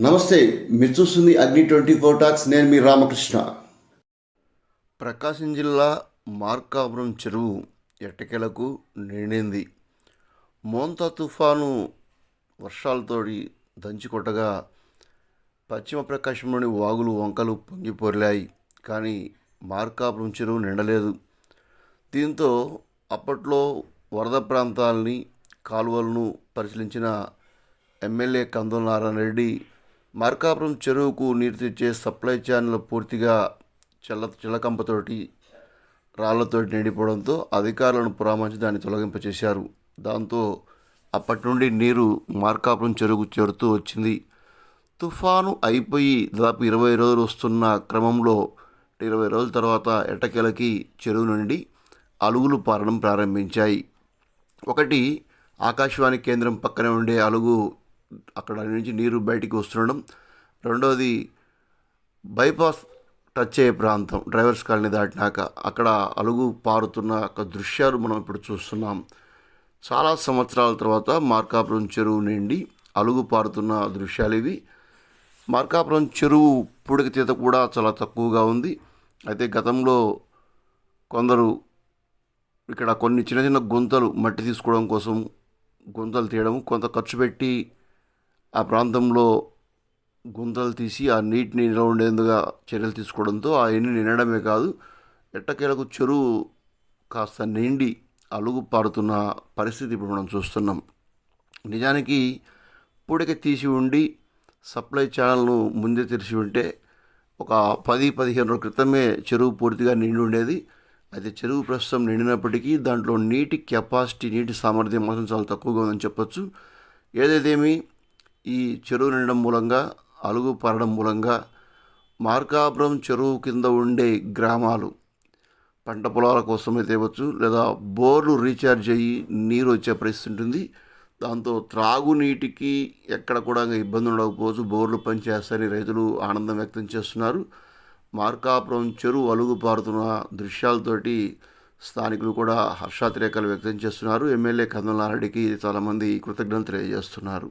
నమస్తే మీరు చూస్తుంది అగ్ని ట్వంటీ ఫోర్ టాక్స్ నేను మీ రామకృష్ణ. ప్రకాశం జిల్లా మార్కాపురం చెరువు ఎట్టకెలకు నిండింది. మోంతా తుఫాను వర్షాలతోటి దంచుకొట్టగా పశ్చిమ ప్రకాశంలోని వాగులు వంకలు పొంగిపొరిలాయి కానీ మార్కాపురం చెరువు నిండలేదు. దీంతో అప్పట్లో వరద ప్రాంతాలని కాలువలను పరిశీలించిన ఎమ్మెల్యే కందుల నారాయణ రెడ్డి మార్కాపురం చెరువుకు నీరు తెచ్చే సప్లై ఛానల్ పూర్తిగా చెల్ల చిలకంపతోటి రాళ్ళతోటి నిండిపోవడంతో అధికారులను పురామంచి దాన్ని తొలగింపచేశారు. దాంతో అప్పటి నుండి నీరు మార్కాపురం చెరువుకు చేరుతూ వచ్చింది. తుఫాను అయిపోయి దాదాపు ఇరవై రోజులు వస్తున్న క్రమంలో ఇరవై రోజుల తర్వాత ఎటకెలకి చెరువు నుండి అలుగులు పారడం ప్రారంభించాయి. ఒకటి ఆకాశవాణి కేంద్రం పక్కనే ఉండే అలుగు అక్కడ నుంచి నీరు బయటికి వస్తుండడం. రెండోది బైపాస్ టచ్ అయ్యే ప్రాంతం డ్రైవర్స్ కాలనీ దాటినాక అక్కడ అలుగు పారుతున్న ఒక దృశ్యాలు మనం ఇప్పుడు చూస్తున్నాం. చాలా సంవత్సరాల తర్వాత మార్కాపురం చెరువు నిండి అలుగు పారుతున్న దృశ్యాలు ఇవి. మార్కాపురం చెరువు పూడిక తీత కూడా చాలా తక్కువగా ఉంది. అయితే గతంలో కొందరు ఇక్కడ కొన్ని చిన్న చిన్న గుంతలు మట్టి తీసుకోవడం కోసం గుంతలు తీయడం కొంత ఖర్చు పెట్టి ఆ ప్రాంతంలో గుంతలు తీసి ఆ నీటిని నిల్వ ఉండేందుగా చర్యలు తీసుకోవడంతో ఆ ఎన్ని నిండడమే కాదు ఎట్టకేలకు చెరువు కాస్త నిండి అలుగు పారుతున్న పరిస్థితి ఇప్పుడు మనం చూస్తున్నాం. నిజానికి పూడిక తీసి ఉండి సప్లై ఛానల్ను ముందే తెరిచి ఉంటే ఒక పది పదిహేను రోజుల క్రితమే చెరువు పూర్తిగా నిండి ఉండేది. అయితే చెరువు ప్రస్తుతం నిండినప్పటికీ దాంట్లో నీటి కెపాసిటీ నీటి సామర్థ్యం మాత్రం చాలా తక్కువగా ఉందని చెప్పొచ్చు. ఏదేదేమి ఈ చెరువు నిండడం మూలంగా అలుగు పారడం మూలంగా మార్కాపురం చెరువు కింద ఉండే గ్రామాలు పంట పొలాల కోసమే తేవచ్చు లేదా బోర్లు రీఛార్జ్ అయ్యి నీరు వచ్చే పరిస్థితి ఉంటుంది. దాంతో త్రాగునీటికి ఎక్కడ కూడా ఇంకా ఇబ్బంది ఉండకపోవచ్చు. బోర్లు పనిచేస్తారని రైతులు ఆనందం వ్యక్తం చేస్తున్నారు. మార్కాపురం చెరువు అలుగు పారుతున్న దృశ్యాలతోటి స్థానికులు కూడా హర్షాతిరేకాలు వ్యక్తం చేస్తున్నారు. ఎమ్మెల్యే కందనారెడ్డికి చాలామంది కృతజ్ఞతలు తెలియజేస్తున్నారు.